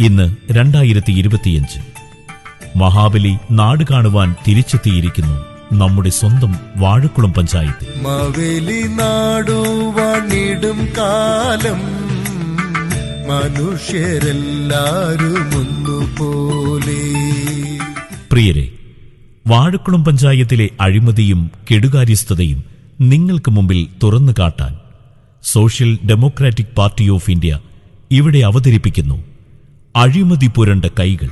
ഇന്ന് രണ്ടായിരത്തി ഇരുപത്തിയഞ്ച് മഹാബലി നാട് കാണുവാൻ തിരിച്ചെത്തിയിരിക്കുന്നു നമ്മുടെ സ്വന്തം വാഴക്കുളം പഞ്ചായത്ത്. മവേലി നാടുവാണിടും കാലം മനുഷ്യരെല്ലാരും ഒന്നുപോലെ. പ്രിയരെ വാഴക്കുളം പഞ്ചായത്തിലെ അഴിമതിയും കെടുകാര്യസ്ഥതയും നിങ്ങൾക്ക് മുമ്പിൽ തുറന്നു കാട്ടാൻ Social Democratic Party of India ഇവിടെ അവതരിപ്പിക്കുന്നു. അഴിമതി പുരണ്ട കൈകൾ.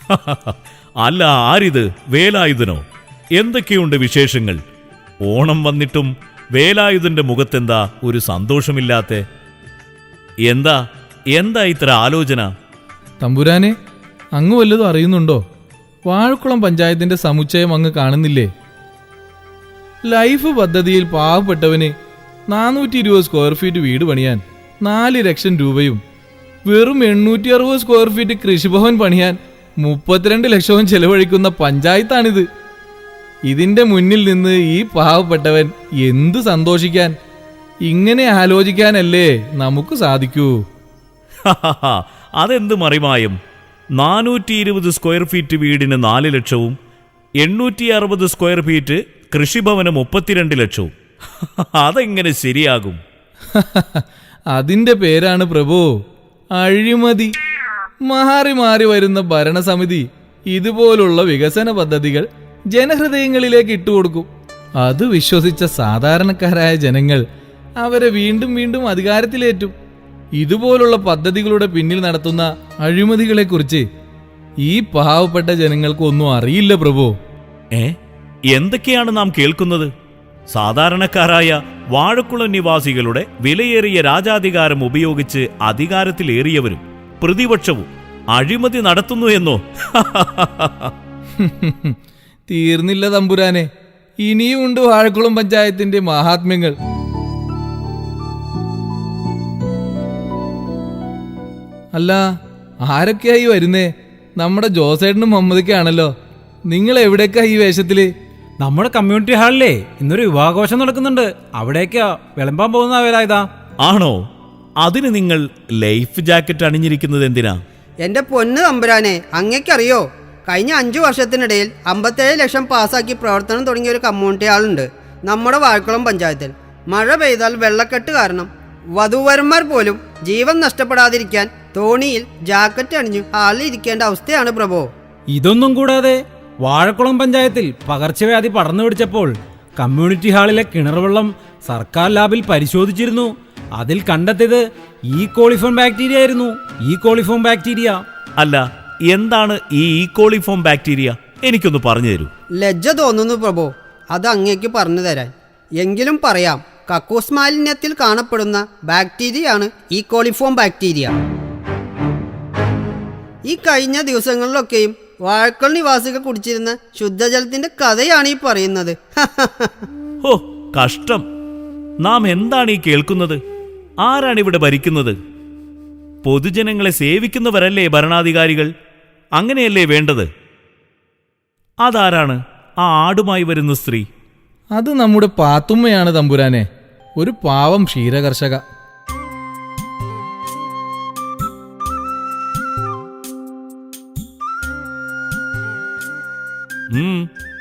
അല്ല ആരിത്? വേലായുധനോ? എന്തൊക്കെയുണ്ട് വിശേഷങ്ങൾ? ഓണം വന്നിട്ടും വേലായുധന്റെ മുഖത്തെന്താ ഒരു സന്തോഷമില്ലാത്ത? എന്താ? എന്താ ഇത്ര ആലോചന? തമ്പുരാനെ അങ്ങ് വല്ലതും അറിയുന്നുണ്ടോ? വാഴക്കുളം പഞ്ചായത്തിന്റെ സമുച്ചയം അങ്ങ് കാണുന്നില്ലേ? ലൈഫ് പദ്ധതിയിൽ പാവപ്പെട്ടവന് നാനൂറ്റി ഇരുപത് സ്ക്വയർ ഫീറ്റ് വീട് പണിയാൻ നാല് ലക്ഷം രൂപയും വെറും എണ്ണൂറ്റി അറുപത് സ്ക്വയർ ഫീറ്റ് കൃഷിഭവൻ പണിയാൻ മുപ്പത്തിരണ്ട് ലക്ഷവും ചെലവഴിക്കുന്ന പഞ്ചായത്താണിത്. ഇതിന്റെ മുന്നിൽ നിന്ന് ഈ പാവപ്പെട്ടവൻ എന്ത് സന്തോഷിക്കാൻ ഇങ്ങനെ ആലോചിക്കാനല്ലേ നമുക്ക് സാധിക്കൂ? അതെന്ത് മറിമായം? നാനൂറ്റി ഇരുപത് സ്ക്വയർ ഫീറ്റ് വീടിന് നാല് ലക്ഷവും എണ്ണൂറ്റി അറുപത് സ്ക്വയർ ഫീറ്റ് കൃഷിഭവന് മുപ്പത്തിരണ്ട് ലക്ഷവും. അതെങ്ങനെ ശരിയാകും? അതിന്റെ പേരാണ് പ്രഭു അഴിമതി. മാറി മാറി വരുന്ന ഭരണസമിതി ഇതുപോലുള്ള വികസന പദ്ധതികൾ ജനഹൃദയങ്ങളിലേക്ക് ഇട്ടുകൊടുക്കും. അത് വിശ്വസിച്ച സാധാരണക്കാരായ ജനങ്ങൾ അവരെ വീണ്ടും വീണ്ടും അധികാരത്തിലേറ്റും. ഇതുപോലുള്ള പദ്ധതികളുടെ പിന്നിൽ നടത്തുന്ന അഴിമതികളെക്കുറിച്ച് ഈ പാവപ്പെട്ട ജനങ്ങൾക്ക് ഒന്നും അറിയില്ല പ്രഭു. ഏ? എന്തൊക്കെയാണ് നാം കേൾക്കുന്നത്? സാധാരണക്കാരായ വാഴക്കുളം നിവാസികളുടെ വിലയേറിയ രാജാധികാരം ഉപയോഗിച്ച് അധികാരത്തിലേറിയവരും പ്രതിപക്ഷവും അഴിമതി നടത്തുന്നു എന്നോ? തീർന്നില്ല തമ്പുരാനെ. ഇനിയുമുണ്ട് വാഴക്കുളം പഞ്ചായത്തിന്റെ മഹാത്മ്യങ്ങൾ. അല്ല ആരൊക്കെയായി വരുന്നേ? നമ്മുടെ ജോസേട്ടനും മമ്മദിക്കാണല്ലോ. നിങ്ങൾ എവിടേക്കാ ഈ വേഷത്തിൽ? നമ്മുടെ കമ്മ്യൂണിറ്റി ഹാളിലേ ഇന്നൊരു വിവാഹഘോഷം നടക്കുന്നുണ്ട്. അവിടേക്കാ വിളമ്പാൻ പോകുന്ന വേലായതാ ആണോ? അതിന് നിങ്ങൾ ലൈഫ് ജാക്കറ്റ് അണിഞ്ഞിരിക്കുന്നത് എന്തിനാ? എന്റെ പൊന്ന് തമ്പുരാനെ അങ്ങേക്കറിയോ? കഴിഞ്ഞ അഞ്ചു വർഷത്തിനിടയിൽ അമ്പത്തേഴ് ലക്ഷം പാസ്സാക്കി പ്രവർത്തനം തുടങ്ങിയ ഒരു കമ്മ്യൂണിറ്റി ആളുണ്ട് നമ്മുടെ വാഴക്കുളം പഞ്ചായത്തിൽ. മഴ പെയ്താൽ വെള്ളക്കെട്ട് കാരണം വധുവരന്മാർ പോലും ജീവൻ നഷ്ടപ്പെടാതിരിക്കാൻ തോണിയിൽ ജാക്കറ്റ് അണിഞ്ഞു ഹാളിൽ ഇരിക്കേണ്ട അവസ്ഥയാണ് പ്രഭു. ഇതൊന്നും കൂടാതെ വാഴക്കുളം പഞ്ചായത്തിൽ പകർച്ചവ്യാധി പടർന്നു പിടിച്ചപ്പോൾ കമ്മ്യൂണിറ്റി ഹാളിലെ കിണർ വെള്ളം സർക്കാർ ലാബിൽ പരിശോധിച്ചിരുന്നു. അതിൽ കണ്ടെത്തിയത് ഈ കോളിഫോം ബാക്ടീരിയ ആയിരുന്നു. ഈ കോളിഫോം ബാക്ടീരിയ അല്ല എന്താണ് ഈ ഈക്കോളിഫോം ബാക്ടീരിയ എനിക്കൊന്ന് പറഞ്ഞു തരൂ. ലജ്ജ തോന്നുന്നു പ്രഭു. അത് അങ്ങേക്ക് പറഞ്ഞു തരാൻ. എങ്കിലും പറയാം കക്കൂസ് മാലിന്യത്തിൽ കാണപ്പെടുന്ന ബാക്ടീരിയയാണ് ഈ കോളിഫോം ബാക്ടീരിയ ഈ കഴിഞ്ഞ ദിവസങ്ങളിലൊക്കെയും വാഴക്കൽ നിവാസികൾ കുടിച്ചിരുന്ന ശുദ്ധജലത്തിന്റെ കഥയാണ് ഈ പറയുന്നത്. ഓ കഷ്ടം. നാം എന്താണ് ഈ കേൾക്കുന്നത്? ആരാണ് ഇവിടെ ഭരിക്കുന്നത്? പൊതുജനങ്ങളെ സേവിക്കുന്നവരല്ലേ ഭരണാധികാരികൾ? അങ്ങനെയല്ലേ വേണ്ടത്? അതാരാണ് ആ ആടുമായി വരുന്ന സ്ത്രീ? അത് നമ്മുടെ പാത്തുമ്മയാണ് തമ്പുരാനെ. ഒരു പാവം ക്ഷീരകർഷക.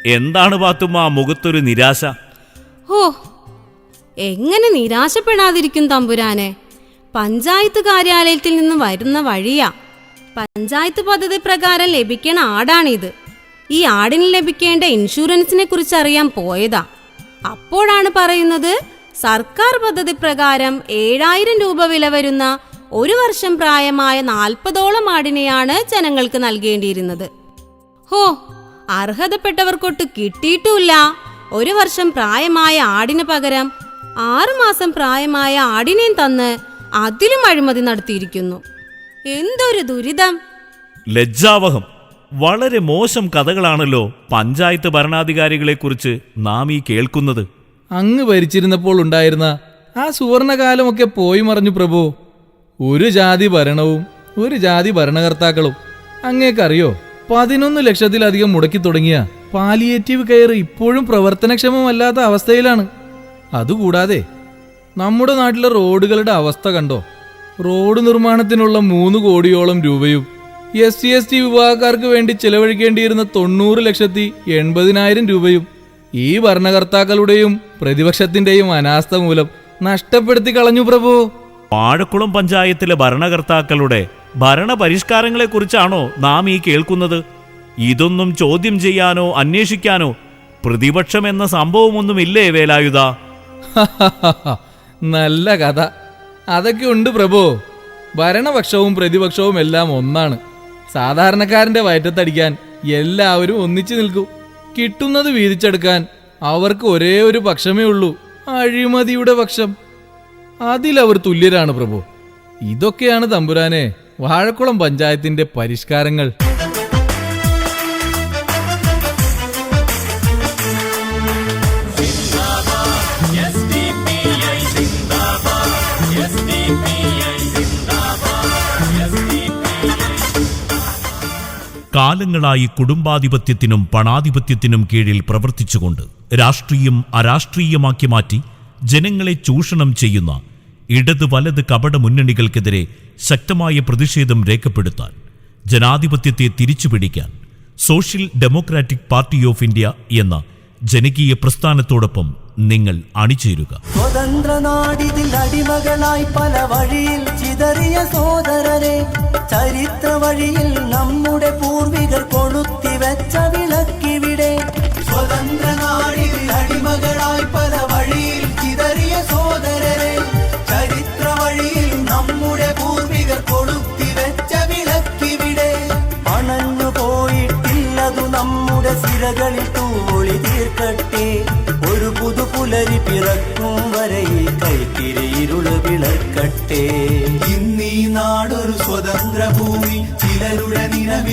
എന്താണ് പാത്തുമ്മ മുഖത്തൊരു നിരാശ? ഓ എങ്ങനെ നിരാശപ്പെടാതിരിക്കും തമ്പുരാനെ? പഞ്ചായത്ത് കാര്യാലയത്തിൽ നിന്ന് വരുന്ന വഴിയാ. പഞ്ചായത്ത് പദ്ധതി പ്രകാരം ലഭിക്കണ ആടാണിത്. ഈ ആടിന് ലഭിക്കേണ്ട ഇൻഷുറൻസിനെ കുറിച്ച് അറിയാൻ പോയതാ. അപ്പോഴാണ് പറയുന്നത് സർക്കാർ പദ്ധതി പ്രകാരം ഏഴായിരം രൂപ വില വരുന്ന ഒരു വർഷം പ്രായമായ നാൽപ്പതോളം ആടിനെയാണ് ജനങ്ങൾക്ക് നൽകേണ്ടിയിരുന്നത്. ഹോ അർഹതപ്പെട്ടവർക്കൊട്ട് കിട്ടിയിട്ടുമില്ല. ഒരു വർഷം പ്രായമായ ആടിന് പകരം ആറുമാസം പ്രായമായ ആടിനെയും തന്ന് അതിലും അഴിമതി നടത്തിയിരിക്കുന്നു. എന്തൊരു ദുരിതം. ലജ്ജാവഹം. വളരെ മോശം കഥകളാണല്ലോ പഞ്ചായത്ത് ഭരണാധികാരികളെക്കുറിച്ച് നാം ഈ കേൾക്കുന്നത്. അങ്ങ് ഭരിച്ചിരുന്നപ്പോൾ ഉണ്ടായിരുന്ന ആ സുവർണകാലമൊക്കെ പോയി മറഞ്ഞു പ്രഭു. ഒരു ജാതി ഭരണവും ഒരു ജാതി ഭരണകർത്താക്കളും അങ്ങേക്കറിയോ? പതിനൊന്ന് ലക്ഷത്തിലധികം മുടക്കി തുടങ്ങിയ പാലിയേറ്റീവ് കെയർ ഇപ്പോഴും പ്രവർത്തനക്ഷമമല്ലാത്ത അവസ്ഥയിലാണ്. അതുകൂടാതെ നമ്മുടെ നാട്ടിലെ റോഡുകളുടെ അവസ്ഥ കണ്ടോ? റോഡ് നിർമ്മാണത്തിനുള്ള മൂന്ന് കോടിയോളം രൂപയും എസ് സി എസ് ടി വിഭാഗക്കാർക്ക് വേണ്ടി ചെലവഴിക്കേണ്ടിയിരുന്ന തൊണ്ണൂറ് ലക്ഷത്തി എൺപതിനായിരം രൂപയും ഈ ഭരണകർത്താക്കളുടെയും പ്രതിപക്ഷത്തിന്റെയും അനാസ്ഥ മൂലം നഷ്ടപ്പെടുത്തി കളഞ്ഞു പ്രഭു. വാഴക്കുളം പഞ്ചായത്തിലെ ഭരണകർത്താക്കളുടെ ഭരണപരിഷ്കാരങ്ങളെക്കുറിച്ചാണോ നാം ഈ കേൾക്കുന്നത്? ഇതൊന്നും ചോദ്യം ചെയ്യാനോ അന്വേഷിക്കാനോ പ്രതിപക്ഷം എന്ന സംഭവമൊന്നുമില്ലേ വേലായുധ? നല്ല കഥ. അതൊക്കെ ഉണ്ട് പ്രഭു. ഭരണപക്ഷവും പ്രതിപക്ഷവും എല്ലാം ഒന്നാണ്. സാധാരണക്കാരന്റെ വയറ്റത്തടിക്കാൻ എല്ലാവരും ഒന്നിച്ചു നിൽക്കും. കിട്ടുന്നത് വീതിച്ചെടുക്കാൻ അവർക്ക് ഒരേ ഒരു പക്ഷമേ ഉള്ളൂ. അഴിമതിയുടെ പക്ഷം. അതിലവർ തുല്യരാണ് പ്രഭു. ഇതൊക്കെയാണ് തമ്പുരാനെ വാഴക്കുളം പഞ്ചായത്തിന്റെ പരിഷ്കാരങ്ങൾ. കാലങ്ങളായി കുടുംബാധിപത്യത്തിനും പണാധിപത്യത്തിനും കീഴിൽ പ്രവർത്തിച്ചുകൊണ്ട് രാഷ്ട്രീയം അരാഷ്ട്രീയമാക്കി മാറ്റി ജനങ്ങളെ ചൂഷണം ചെയ്യുന്ന ഇടത് വലത് കപട മുന്നണികൾക്കെതിരെ ശക്തമായ പ്രതിഷേധം രേഖപ്പെടുത്താൻ ജനാധിപത്യത്തെ തിരിച്ചുപിടിക്കാൻ Social Democratic Party of India എന്ന ജനകീയ പ്രസ്ഥാനത്തോടൊപ്പം നിങ്ങൾ അണിചേരുക. സ്വതന്ത്ര നാടിതിൽ അടിമകളായി പല വഴിയിൽ ചിതറിയ സോദരരെ ചരിത്ര വഴിയിൽ നമ്മുടെ പൂർവികർ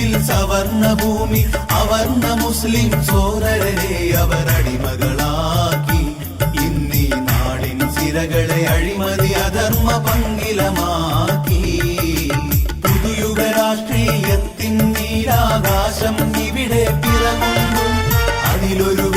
ചിലരുടെ നിലവിൽ സവർണ ഭൂമി അവർണ മുസ്ലിം സോദരരെ അവർ അടിമകളാക്കി ഇന്നീ നാടിൻ സിരകളെ അഴിമതി അധർമ്മ പങ്കിലമാക്കി പുതുയുഗ രാഷ്ട്രീയത്തിൻ നീരാകാശം ഇവിടെ പിറകൊണ്ടു അതിലൊരു